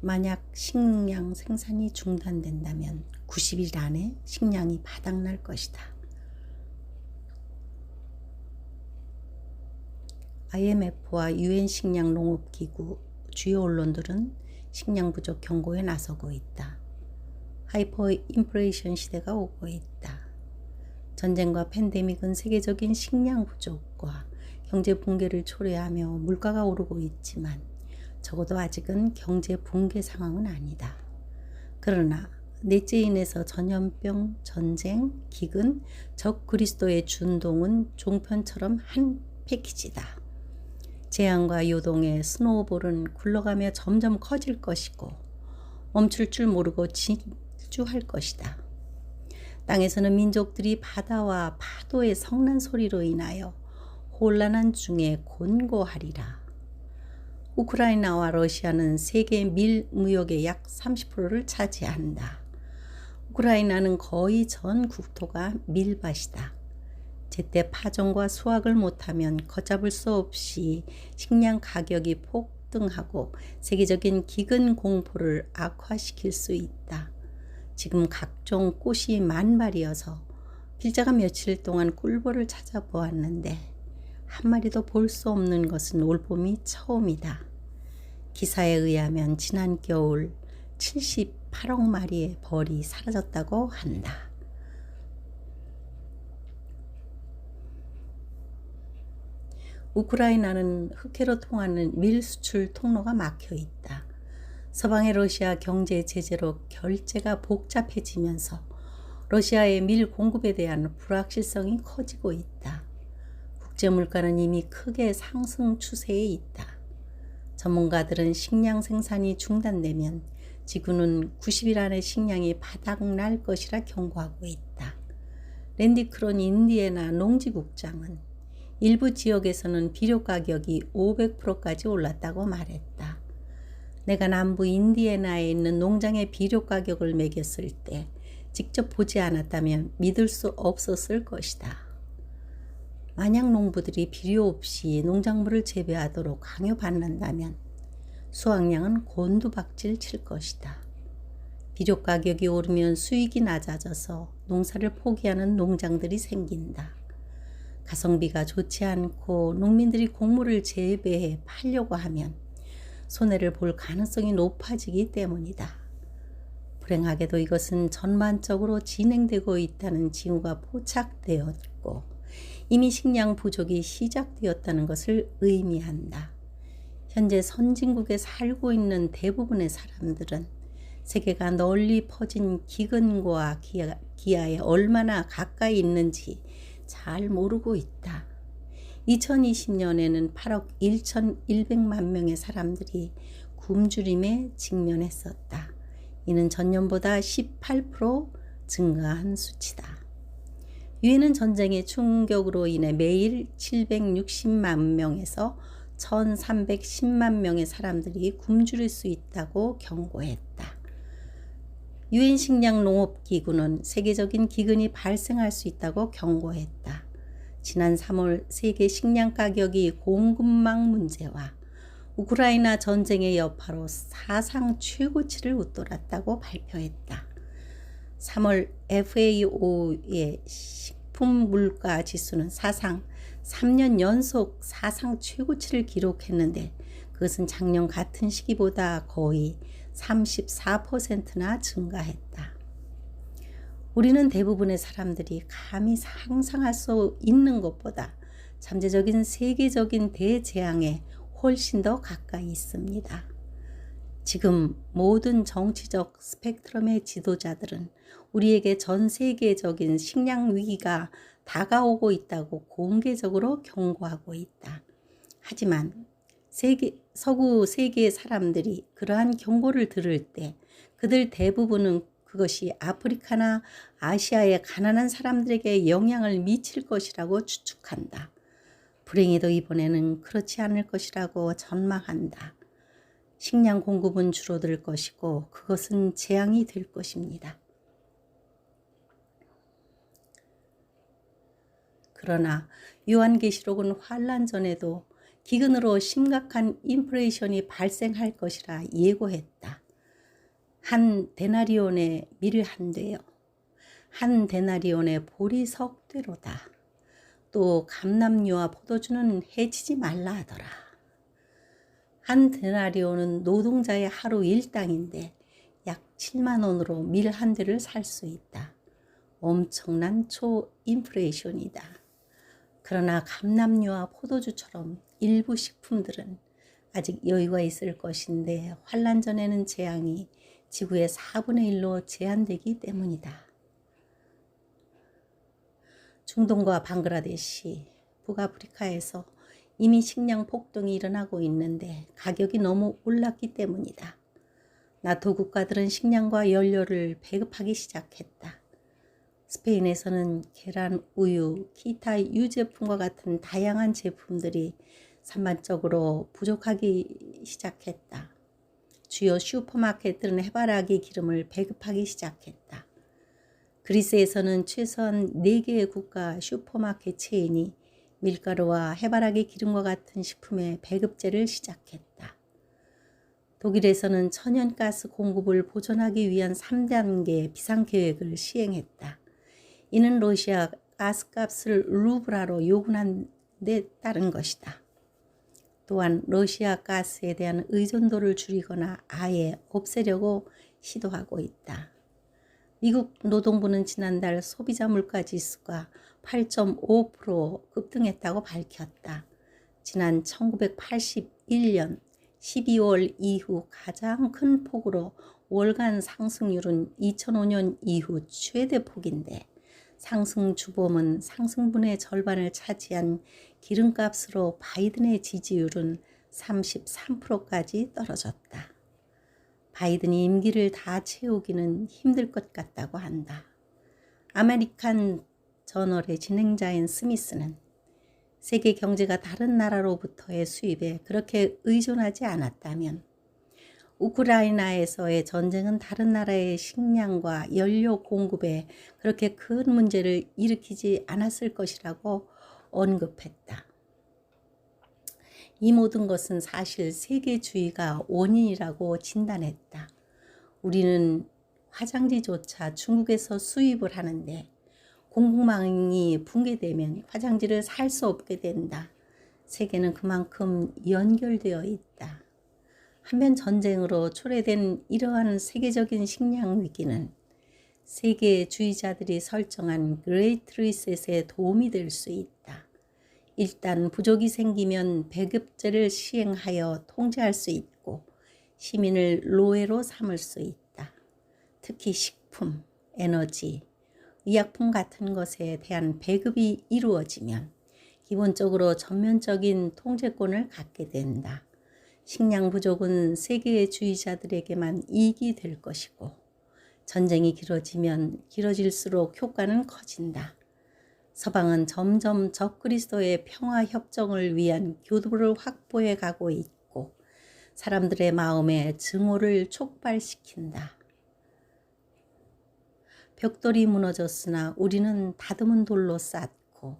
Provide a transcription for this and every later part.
만약 식량 생산이 중단된다면 90일 안에 식량이 바닥날 것이다. IMF와 UN 식량 농업 기구 주요 언론들은 식량 부족 경고에 나서고 있다. 하이퍼 인플레이션 시대가 오고 있다. 전쟁과 팬데믹은 세계적인 식량 부족과 경제 붕괴를 초래하며 물가가 오르고 있지만 적어도 아직은 경제 붕괴 상황은 아니다. 그러나 넷째 인에서 전염병, 전쟁, 기근, 적 그리스도의 준동은 종편처럼 한 패키지다. 재앙과 요동의 스노우볼은 굴러가며 점점 커질 것이고 멈출 줄 모르고 질주할 것이다. 땅에서는 민족들이 바다와 파도의 성난 소리로 인하여 혼란한 중에 곤고하리라. 우크라이나와 러시아는 세계 밀 무역의 약 30%를 차지한다. 우크라이나는 거의 전 국토가 밀밭이다. 제때 파종과 수확을 못하면 걷잡을 수 없이 식량 가격이 폭등하고 세계적인 기근 공포를 악화시킬 수 있다. 지금 각종 꽃이 만발이어서 필자가 며칠 동안 꿀벌을 찾아보았는데 한 마리도 볼 수 없는 것은 올봄이 처음이다. 기사에 의하면 지난 겨울 78억 마리의 벌이 사라졌다고 한다. 우크라이나는 흑해로 통하는 밀 수출 통로가 막혀 있다. 서방의 러시아 경제 제재로 결제가 복잡해지면서 러시아의 밀 공급에 대한 불확실성이 커지고 있다. 국제 물가는 이미 크게 상승 추세에 있다. 전문가들은 식량 생산이 중단되면 지구는 90일 안에 식량이 바닥날 것이라 경고하고 있다. 랜디 크론 인디애나 농지국장은 일부 지역에서는 비료 가격이 500%까지 올랐다고 말했다. 내가 남부 인디애나에 있는 농장의 비료 가격을 매겼을 때 직접 보지 않았다면 믿을 수 없었을 것이다. 만약 농부들이 비료 없이 농작물을 재배하도록 강요받는다면 수확량은 곤두박질 칠 것이다. 비료 가격이 오르면 수익이 낮아져서 농사를 포기하는 농장들이 생긴다. 가성비가 좋지 않고 농민들이 곡물을 재배해 팔려고 하면 손해를 볼 가능성이 높아지기 때문이다. 불행하게도 이것은 전반적으로 진행되고 있다는 징후가 포착되었고 이미 식량 부족이 시작되었다는 것을 의미한다. 현재 선진국에 살고 있는 대부분의 사람들은 세계가 널리 퍼진 기근과 기아, 기아에 얼마나 가까이 있는지 잘 모르고 있다. 2020년에는 8억 1,100만 명의 사람들이 굶주림에 직면했었다. 이는 전년보다 18% 증가한 수치다. 유엔은 전쟁의 충격으로 인해 매일 760만 명에서 1310만 명의 사람들이 굶주릴 수 있다고 경고했다. 유엔 식량 농업 기구는 세계적인 기근이 발생할 수 있다고 경고했다. 지난 3월 세계 식량 가격이 공급망 문제와 우크라이나 전쟁의 여파로 사상 최고치를 웃돌았다고 발표했다. 3월 FAO의 식품 물가 지수는 사상 3년 연속 사상 최고치를 기록했는데 그것은 작년 같은 시기보다 거의 34%나 증가했다. 우리는 대부분의 사람들이 감히 상상할 수 있는 것보다 잠재적인 세계적인 대재앙에 훨씬 더 가까이 있습니다. 지금 모든 정치적 스펙트럼의 지도자들은 우리에게 전 세계적인 식량 위기가 다가오고 있다고 공개적으로 경고하고 있다. 하지만 세계, 서구 세계의 사람들이 그러한 경고를 들을 때 그들 대부분은 그것이 아프리카나 아시아의 가난한 사람들에게 영향을 미칠 것이라고 추측한다. 불행히도 이번에는 그렇지 않을 것이라고 전망한다. 식량 공급은 줄어들 것이고 그것은 재앙이 될 것입니다. 그러나 요한계시록은 환란 전에도 기근으로 심각한 인플레이션이 발생할 것이라 예고했다. 한 데나리온의 밀한 되요. 한 데나리온의 보리 석대로다. 또 감남류와 포도주는 해치지 말라 하더라. 한 데나리온은 노동자의 하루 일당인데 약 7만 원으로 밀 한 대를 살 수 있다. 엄청난 초인플레이션이다. 그러나 감남류와 포도주처럼 일부 식품들은 아직 여유가 있을 것인데 환란 전에는 재앙이 지구의 4분의 1로 제한되기 때문이다. 중동과 방글라데시, 북아프리카에서 이미 식량 폭동이 일어나고 있는데 가격이 너무 올랐기 때문이다. 나토 국가들은 식량과 연료를 배급하기 시작했다. 스페인에서는 계란, 우유, 기타 유제품과 같은 다양한 제품들이 산만적으로 부족하기 시작했다. 주요 슈퍼마켓들은 해바라기 기름을 배급하기 시작했다. 그리스에서는 최소한 4개의 국가 슈퍼마켓 체인이 밀가루와 해바라기 기름과 같은 식품의 배급제를 시작했다. 독일에서는 천연가스 공급을 보존하기 위한 3단계 비상계획을 시행했다. 이는 러시아 가스값을 루브라로 요구한 데 따른 것이다. 또한 러시아 가스에 대한 의존도를 줄이거나 아예 없애려고 시도하고 있다. 미국 노동부는 지난달 소비자 물가 지수가 8.5% 급등했다고 밝혔다. 지난 1981년 12월 이후 가장 큰 폭으로 월간 상승률은 2005년 이후 최대 폭인데 상승 주범은 상승분의 절반을 차지한 기름값으로 바이든의 지지율은 33%까지 떨어졌다. 바이든이 임기를 다 채우기는 힘들 것 같다고 한다. 아메리칸 저널의 진행자인 스미스는 세계 경제가 다른 나라로부터의 수입에 그렇게 의존하지 않았다면 우크라이나에서의 전쟁은 다른 나라의 식량과 연료 공급에 그렇게 큰 문제를 일으키지 않았을 것이라고 언급했다. 이 모든 것은 사실 세계주의가 원인이라고 진단했다. 우리는 화장지조차 중국에서 수입을 하는데 공급망이 붕괴되면 화장지를 살 수 없게 된다. 세계는 그만큼 연결되어 있다. 한편 전쟁으로 초래된 이러한 세계적인 식량 위기는 세계주의자들이 설정한 그레이트 리셋에 도움이 될 수 있다. 일단 부족이 생기면 배급제를 시행하여 통제할 수 있고 시민을 노예로 삼을 수 있다. 특히 식품, 에너지, 의약품 같은 것에 대한 배급이 이루어지면 기본적으로 전면적인 통제권을 갖게 된다. 식량 부족은 세계의 주의자들에게만 이익이 될 것이고 전쟁이 길어지면 길어질수록 효과는 커진다. 서방은 점점 적그리스도의 평화 협정을 위한 교도를 확보해 가고 있고 사람들의 마음에 증오를 촉발시킨다. 벽돌이 무너졌으나 우리는 다듬은 돌로 쌓고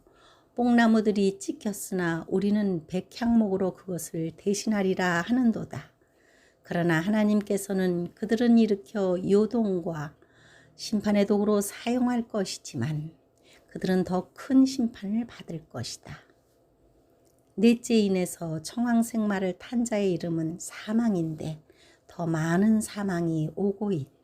뽕나무들이 찍혔으나 우리는 백향목으로 그것을 대신하리라 하는도다. 그러나 하나님께서는 그들은 일으켜 요동과 심판의 도구로 사용할 것이지만 그들은 더 큰 심판을 받을 것이다. 넷째 인에서 청황생마를 탄 자의 이름은 사망인데 더 많은 사망이 오고 있다.